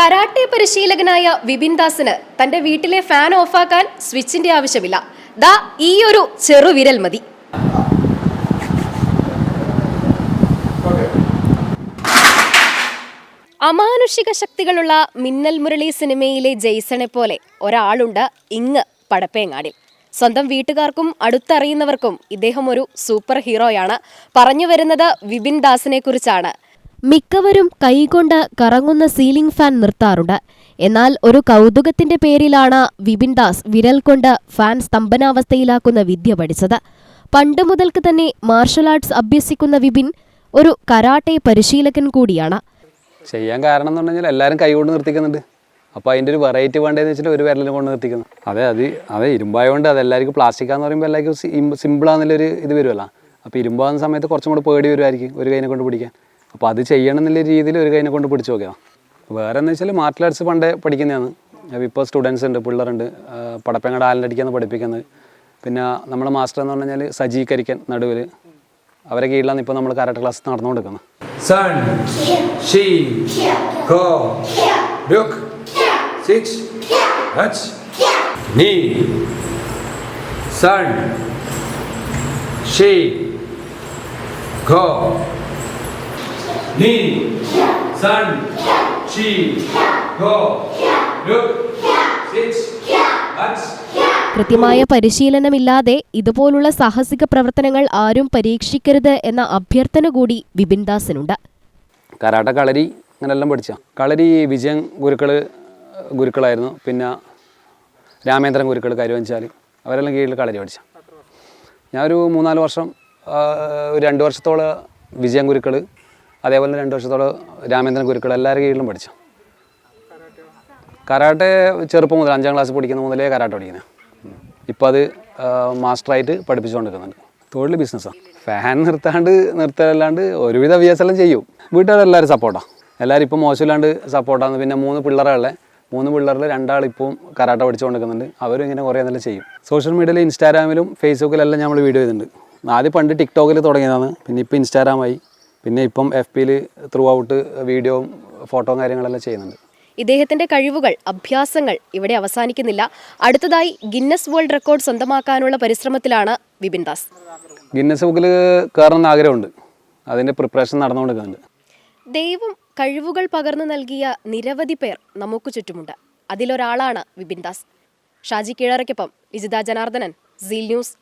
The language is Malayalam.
കരാട്ടെ പരിശീലകനായ വിപിൻ ദാസിന് തന്റെ വീട്ടിലെ ഫാൻ ഓഫാക്കാൻ സ്വിച്ചിന്റെ ആവശ്യമില്ല. ദാ ഈ ഒരു ചെറുവിരൽ മതി. അമാനുഷിക ശക്തികളുള്ള മിന്നൽ മുരളി സിനിമയിലെ ജെയ്സണെ പോലെ ഒരാളുണ്ട് ഇങ്ങ് പടപ്പേങ്ങാടിൽ. സ്വന്തം വീട്ടുകാർക്കും അടുത്തറിയുന്നവർക്കും ഇദ്ദേഹം ഒരു സൂപ്പർ ഹീറോയാണ്. പറഞ്ഞു വരുന്നത് വിപിൻ ദാസിനെ കുറിച്ചാണ്. മിക്കവരും കൈകൊണ്ട് കറങ്ങുന്ന സീലിംഗ് ഫാൻ നിർത്താറുണ്ട്. എന്നാൽ ഒരു കൗതുകത്തിന്റെ പേരിലാണ് വിപിൻ ദാസ് വിരൽ കൊണ്ട് ഫാൻ സ്തംഭനാവസ്ഥയിലാക്കുന്ന വിദ്യ പഠിച്ചത്. പണ്ട് മുതൽക്ക് തന്നെ മാർഷൽ ആർട്സ് അഭ്യസിക്കുന്ന വിപിൻ ഒരു കരാട്ടെ പരിശീലകൻ കൂടിയാണ്. ചെയ്യാൻ കാരണം എന്ന് പറഞ്ഞാൽ എല്ലാവരും കൈകൊണ്ട് നിർത്തിക്കുന്നുണ്ട്. അപ്പോൾ അതിന്റെ ഒരു വെറൈറ്റി വേണ്ടതെന്ന് വെച്ചിട്ട് ഒരു വിരലിൽ കൊണ്ട് നിർത്തിക്കുന്നു. അതെ അത് അതെ ഇരുമ്പായതുകൊണ്ട് അത് എല്ലാവർക്കും പ്ലാസ്റ്റിക്കാന്ന് പറയുമ്പോൾ എല്ലാവർക്കും സിമ്പിളാന്നുള്ളൊരു ഇത് വരുമല്ലോ അപ്പോൾ ഇരുമ്പാകുന്ന സമയത്ത് കുറച്ചും കൂടെ പേടി വരുമായിരിക്കും ഒരു കൈനെ കൊണ്ട് പിടിക്കാൻ. അപ്പോൾ അത് ചെയ്യണം എന്നുള്ള രീതിയിൽ ഒരു കൈനെ കൊണ്ട് പിടിച്ച് നോക്കാം വേറെ എന്ന് വെച്ചാൽ മാർട്ടൽ ആർട്സ് പണ്ടേ പഠിക്കുന്നതാണ്. ഇപ്പോൾ സ്റ്റുഡൻസ് ഉണ്ട് പിള്ളേരുണ്ട്. പടപ്പങ്ങടെ ആലിനടിക്കാന്ന് പഠിപ്പിക്കുന്നത്. പിന്നെ നമ്മുടെ മാസ്റ്റർ എന്ന് പറഞ്ഞു കഴിഞ്ഞാൽ സജീ കരിക്കൻ നടുവിൽ അവരെ കീഴിലാണ് ഇപ്പോൾ നമ്മൾ കരാട്ട ക്ലാസ് നടന്നുകൊടുക്കുന്നത് സൺ ഷീ ഗോ സിക്സ് നീ സൺ ഷീ Knee, San. Chi. Go, Look. Sit. Bats. കൃത്യമായ പരിശീലനമില്ലാതെ ഇതുപോലുള്ള സാഹസിക പ്രവർത്തനങ്ങൾ ആരും പരീക്ഷിക്കരുത് എന്ന അഭ്യർത്ഥന കൂടി വിപിൻ ദാസിനുണ്ട് കരാട്ട കളരി അങ്ങനെല്ലാം പഠിച്ച കളരി വിജയൻ ഗുരുക്കൾ ഗുരുക്കളായിരുന്നു പിന്നെ രാമേന്ദ്രൻ ഗുരുക്കൾ കരുവഞ്ചാൽ അവരെല്ലാം കീഴിൽ കളരി പഠിച്ച ഞാനൊരു ഒരു മൂന്നാൽ വർഷം ഒരു രണ്ട് വർഷത്തോളം വിജയൻ ഗുരുക്കൾ അതേപോലെ രണ്ട് വർഷത്തോളം രാമേന്ദ്രൻ ഗുരുക്കൾ എല്ലാവരുടെ കീഴിലും പഠിച്ചു. കരാട്ടെ ചെറുപ്പം മുതൽ അഞ്ചാം ക്ലാസ് പഠിക്കുന്ന മുതലേ കരാട്ടെ പഠിക്കുന്നത് ഇപ്പോൾ അത് മാസ്റ്ററായിട്ട് പഠിപ്പിച്ചുകൊണ്ടിരിക്കുന്നുണ്ട്. തൊഴിൽ ബിസിനസ്സാണ് ഫാൻ നിർത്താണ്ട് നിർത്തലല്ലാണ്ട് ഒരുവിധ അഭ്യാസമെല്ലാം ചെയ്യും. വീട്ടുകാരെല്ലാവരും സപ്പോർട്ടാണ് എല്ലാവരും ഇപ്പം മോശമില്ലാണ്ട് സപ്പോർട്ടാണ് പിന്നെ മൂന്ന് പിള്ളേരുകളെ മൂന്ന് പിള്ളേരിൽ രണ്ടാൾ ഇപ്പം കരാട്ട പഠിച്ചുകൊണ്ടിരിക്കുന്നുണ്ട്. അവരും ഇങ്ങനെ കുറേ നല്ല ചെയ്യും. സോഷ്യൽ മീഡിയയിൽ ഇൻസ്റ്റാഗ്രാമിലും ഫേസ്ബുക്കിലെല്ലാം നമ്മൾ വീഡിയോ ചെയ്തിട്ടുണ്ട്. ആദ്യം പണ്ട് ടിക്ടോക്കിൽ തുടങ്ങിയതാണ്. പിന്നെ ഇപ്പോൾ ഇൻസ്റ്റാഗ്രാമായി. പിന്നെ ഇപ്പം എഫ് പിയിൽ ത്രൂ ഔട്ട് വീഡിയോയും ഫോട്ടോയും കാര്യങ്ങളെല്ലാം ചെയ്യുന്നുണ്ട്. ഇദ്ദേഹത്തിന്റെ കഴിവുകൾ അഭ്യാസങ്ങൾ ഇവിടെ അവസാനിക്കുന്നില്ല. അടുത്തതായി ഗിന്നസ് വേൾഡ് റെക്കോർഡ് സ്വന്തമാക്കാനുള്ള പരിശ്രമത്തിലാണ് വിപിൻ ദാസ്. ഗിന്നസ് ബുക്കിൽ കയറണമെന്ന് ആഗ്രഹമുണ്ട്. അതിന്റെ പ്രിപ്പറേഷൻ നടന്നുകൊണ്ടിരിക്കുന്നുണ്ട്. ദൈവം കഴിവുകൾ പകർന്നു നൽകിയ നിരവധി പേർ നമുക്ക് ചുറ്റുമുണ്ട്. അതിലൊരാളാണ് വിപിൻ ദാസ്. ഷാജി കീഴറയ്ക്കൊപ്പം ലിജിത ജനാർദ്ദനൻ സീൽ ന്യൂസ്.